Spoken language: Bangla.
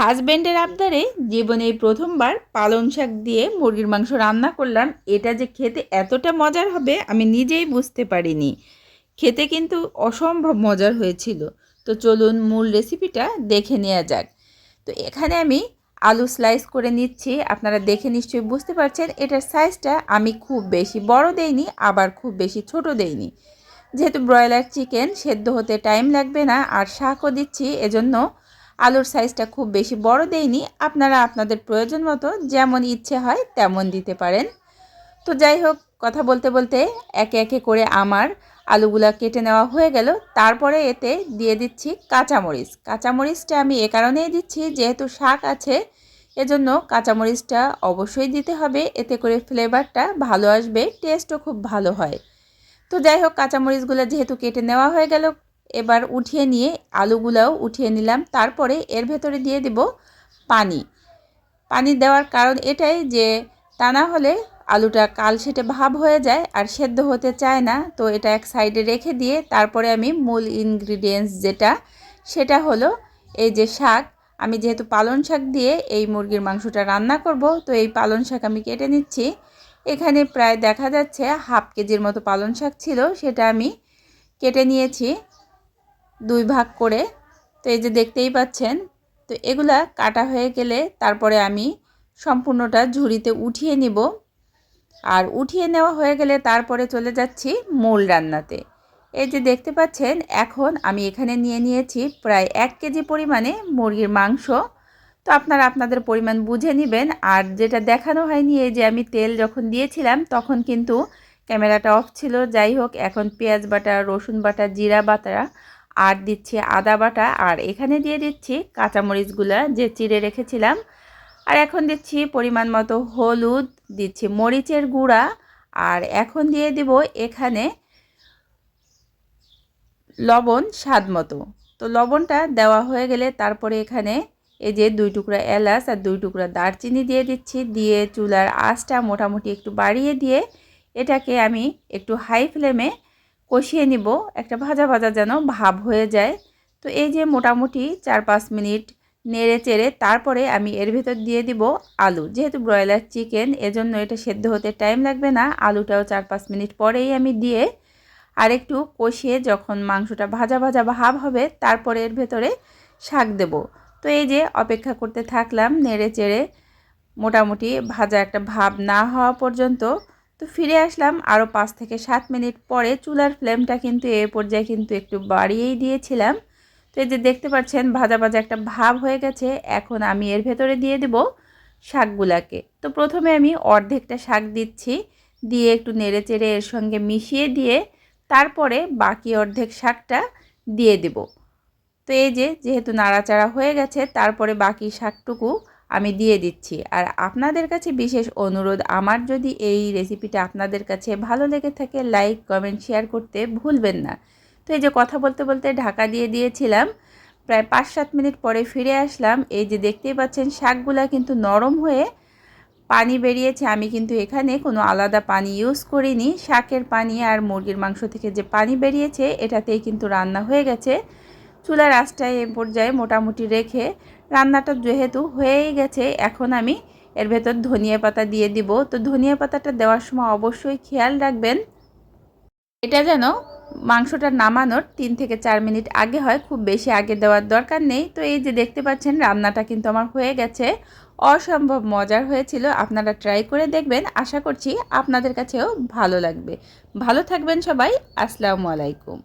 হাজব্যান্ডের আবদারে জীবনে প্রথমবার পালং শাক দিয়ে মুরগির মাংস রান্না করলাম। এটা যে খেতে এতটা মজার হবে আমি নিজেই বুঝতে পারিনি। খেতে কিন্তু অসম্ভব মজার হয়েছিল। তো চলুন মূল রেসিপিটা দেখে নেওয়া যাক। তো এখানে আমি আলু স্লাইস করে নিচ্ছি। আপনারা দেখে নিশ্চয়ই বুঝতে পারছেন, এটার সাইজটা আমি খুব বেশি বড় দেইনি, আবার খুব বেশি ছোট দেইনি। যেহেতু ব্রয়লার চিকেন সেদ্ধ হতে টাইম লাগবে না, আর শাকও দিচ্ছি, এজন্য আলুর সাইজটা খুব বেশি বড় দেইনি, আপনারা আপনাদের প্রয়োজন মতো যেমন ইচ্ছে হয় তেমন দিতে পারেন। তো যাই হোক, কথা বলতে বলতে একে একে করে আমার আলুগুলা কেটে নেওয়া হয়ে গেল। তারপরে এতে দিয়ে দিচ্ছি কাঁচামরিচ। কাঁচামরিচটা আমি এ কারণেই দিচ্ছি, যেহেতু শাক আছে, এজন্য কাঁচামরিচটা অবশ্যই দিতে হবে। এতে করে ফ্লেভারটা ভালো আসবে টেস্টও খুব ভালো হয়। তো যাই হোক, কাঁচামরিচগুলো যেহেতু কেটে নেওয়া হয়ে গেল এবার উঠিয়ে নিয়ে আলুগুলাও উঠিয়ে নিলাম। তারপরে এর ভেতরে দিয়ে দেব পানি। পানি দেওয়ার কারণ এটাই যে তা না হলে আলুটা কালসেটে ভাব হয়ে যায় আর সেদ্ধ হতে চায় না। তো এটা এক সাইডে রেখে দিয়ে তারপরে আমি মূল ইনগ্রিডিয়েন্টস যেটা, সেটা হলো এই যে শাক। আমি যেহেতু পালন শাক দিয়ে এই মুরগির মাংসটা রান্না করব, তো এই পালন শাক আমি কেটে নিচ্ছি। এখানে প্রায় দেখা যাচ্ছে হাফ কেজির মতো পালন শাক ছিল, সেটা আমি কেটে নিয়েছি। দুই ভাগ করে। তো এই যে দেখতেই পাচ্ছেন, তো এগুলা কাটা হয়ে গেলে তারপরে আমি সম্পূর্ণটা ঝুড়িতে উঠিয়ে নিব। আর উঠিয়ে নেওয়া হয়ে গেলে তারপরে চলে যাচ্ছি মূল রান্নাতে। এই যে দেখতে পাচ্ছেন, এখন আমি এখানে নিয়ে নিয়েছি প্রায় এক কেজি পরিমাণে মুরগির মাংস। তো আপনারা আপনাদের পরিমাণ বুঝে নেবেন। আর যেটা দেখানো হয়নি, এই যে আমি তেল যখন দিয়েছিলাম, তখন কিন্তু ক্যামেরাটা অফ ছিল। যাই হোক, এখন পেঁয়াজ বাটা, রসুন বাটা, জিরা বাটা আর দিচ্ছি আদা বাটা, আর এখানে দিয়ে দিচ্ছি কাঁচামরিচগুলো যে চিড়ে রেখেছিলাম। আর এখন দিচ্ছি পরিমাণ মতো হলুদ, দিচ্ছি মরিচের গুঁড়া, আর এখন দিয়ে দিব এখানে লবণ স্বাদ মতো। তো লবণটা দেওয়া হয়ে গেলে তারপরে এখানে এই যে দুই টুকরা এলাচ আর দুই টুকরা দারচিনি দিয়ে দিচ্ছি, দিয়ে চুলার আঁচটা মোটামুটি একটু বাড়িয়ে দিয়ে এটাকে আমি একটু হাই ফ্লেমে কষিয়ে নিব। একটা ভাজা ভাজা যেন ভাব হয়ে যায়। তো এই যে মোটামুটি চার পাঁচ মিনিট নেড়ে চেড়ে তারপরে আমি এর ভেতর দিয়ে দিব আলু। যেহেতু ব্রয়লার চিকেন, এজন্য এটা সেদ্ধ হতে টাইম লাগবে না। আলুটাও চার পাঁচ মিনিট পরেই আমি দিয়ে আর একটু কষিয়ে যখন মাংসটা ভাজা ভাজা ভাব হবে, তারপরে এর ভেতরে শাক দেব। তো এই যে অপেক্ষা করতে থাকলাম নেড়ে চেড়ে। মোটামুটি ভাজা একটা ভাব না হওয়া পর্যন্ত তো ফিরে আসলাম আরও পাঁচ থেকে সাত মিনিট পরে চুলার ফ্লেমটা কিন্তু এ পর্যায়ে কিন্তু একটু বাড়িয়েই দিয়েছিলাম। তো এই যে দেখতে পাচ্ছেন ভাজা ভাজা একটা ভাব হয়ে গেছে, এখন আমি এর ভেতরে দিয়ে দেব শাকগুলাকে। তো প্রথমে আমি অর্ধেকটা শাক দিচ্ছি, দিয়ে একটু নেড়ে চেড়ে এর সঙ্গে মিশিয়ে দিয়ে তারপরে বাকি অর্ধেক শাকটা দিয়ে দেব। তো এই যে যেহেতু নাড়াচাড়া হয়ে গেছে, তারপরে বাকি শাকটুকু আমি দিয়ে দিচ্ছি। আর আপনাদের কাছে বিশেষ অনুরোধ, আমার যদি এই রেসিপিটা আপনাদের কাছে ভালো লেগে থাকে লাইক কমেন্ট শেয়ার করতে ভুলবেন না। তো এই যে কথা বলতে বলতে ঢাকা দিয়ে দিয়েছিলাম, প্রায় পাঁচ সাত মিনিট পরে ফিরে আসলাম। এই যে দেখতেই পাচ্ছেন, শাকগুলা কিন্তু নরম হয়ে পানি বেরিয়েছে। আমি কিন্তু এখানে কোনো আলাদা পানি ইউজ করিনি। শাকের পানি আর মুরগির মাংস থেকে যে পানি বেরিয়েছে, এটাতেই কিন্তু রান্না হয়ে গেছে। চুলার আঁচটায় এ পর্যায়ে মোটামুটি রেখে রান্নাটা যেহেতু হয়েই গেছে, এখন আমি এর ভেতর ধনিয়া পাতা দিয়ে দিব। তো ধনিয়া পাতাটা দেওয়ার সময় অবশ্যই খেয়াল রাখবেন, এটা যেন মাংসটা নামানোর তিন থেকে চার মিনিট আগে হয়, খুব বেশি আগে দেওয়ার দরকার নেই। তো এই যে দেখতে পাচ্ছেন, রান্নাটা কিন্তু আমার হয়ে গেছে। অসম্ভব মজার হয়েছিল, আপনারা ট্রাই করে দেখবেন। আশা করছি আপনাদের কাছেও ভালো লাগবে। ভালো থাকবেন সবাই, আসসালামু আলাইকুম।